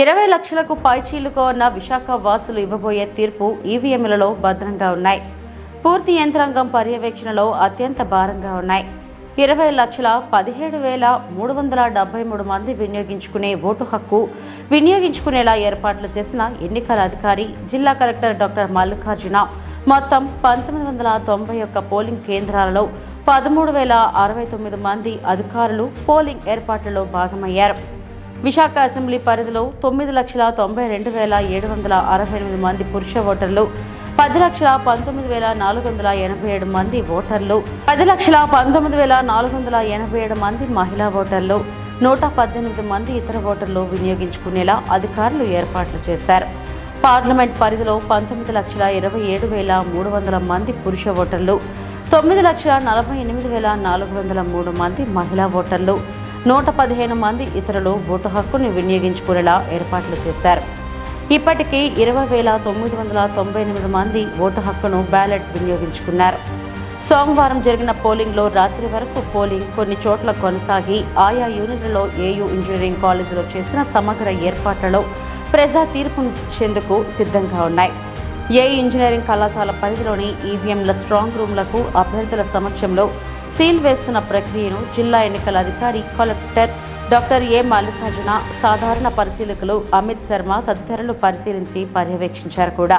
ఇరవై లక్షలకు పైచీలుగా ఉన్న విశాఖ వాసులు ఇవ్వబోయే తీర్పు ఈవీఎంలలో భద్రంగా ఉన్నాయి. పూర్తి యంత్రాంగం పర్యవేక్షణలో అత్యంత భారంగా ఉన్నాయి. ఇరవై లక్షల పదిహేడు వేల మూడు వందల డెబ్బై మూడు మంది వినియోగించుకునే ఓటు హక్కు వినియోగించుకునేలా ఏర్పాట్లు చేసిన ఎన్నికల అధికారి జిల్లా కలెక్టర్ డాక్టర్ మల్లికార్జున మొత్తం పంతొమ్మిది వందల తొంభై ఒక్క పోలింగ్ కేంద్రాలలో పదమూడు వేల అరవై తొమ్మిది మంది అధికారులు పోలింగ్ ఏర్పాట్లలో భాగమయ్యారు. విశాఖ అసెంబ్లీ పరిధిలో తొమ్మిది లక్షల తొంభై రెండు వేల ఏడు వందల అరవై ఎనిమిది మంది పురుష ఓటర్లు పది లక్షల పంతొమ్మిది వేల నాలుగు వందల ఎనభై ఏడు మంది ఓటర్లు పది లక్షల పంతొమ్మిది వేల నాలుగు వందల ఎనభై ఏడు మంది మహిళా ఓటర్లు నూట పద్దెనిమిది మంది ఇతర ఓటర్లు వినియోగించుకునేలా అధికారులు ఏర్పాట్లు చేశారు. పార్లమెంట్ పరిధిలో పంతొమ్మిది లక్షల ఇరవై ఏడు వేల మూడు వందల మంది పురుష ఓటర్లు తొమ్మిది లక్షల నలభై ఎనిమిది వేల నాలుగు వందల మూడు మంది మహిళా ఓటర్లు నూట పదిహేను మంది ఇతరులు ఓటు హక్కును వినియోగించుకునేలా ఏర్పాట్లు చేశారు. ఇప్పటికీ ఇరవై వేల తొమ్మిది వందల తొంభై ఎనిమిది మంది ఓటు హక్కును బ్యాలెట్ వినియోగించుకున్నారు. సోమవారం జరిగిన పోలింగ్లో రాత్రి వరకు పోలింగ్ కొన్ని చోట్ల కొనసాగి ఆయా యూనిట్లలో ఏయూ ఇంజనీరింగ్ కాలేజీలో చేసిన సమగ్ర ఏర్పాట్లలో ప్రజా తీర్పునిచ్చేందుకు సిద్ధంగా ఉన్నాయి. ఏ ఇంజనీరింగ్ కళాశాల పరిధిలోని ఈవీఎంల స్ట్రాంగ్ రూమ్లకు అభ్యర్థుల సమక్షంలో సీల్ వేస్తున్న ప్రక్రియను జిల్లా ఎన్నికల అధికారి కలెక్టర్ డాక్టర్ ఏ మల్లికార్జున సాధారణ పరిశీలకులు అమిత్ శర్మ తదితరులు పరిశీలించి పర్యవేక్షించారు కూడా.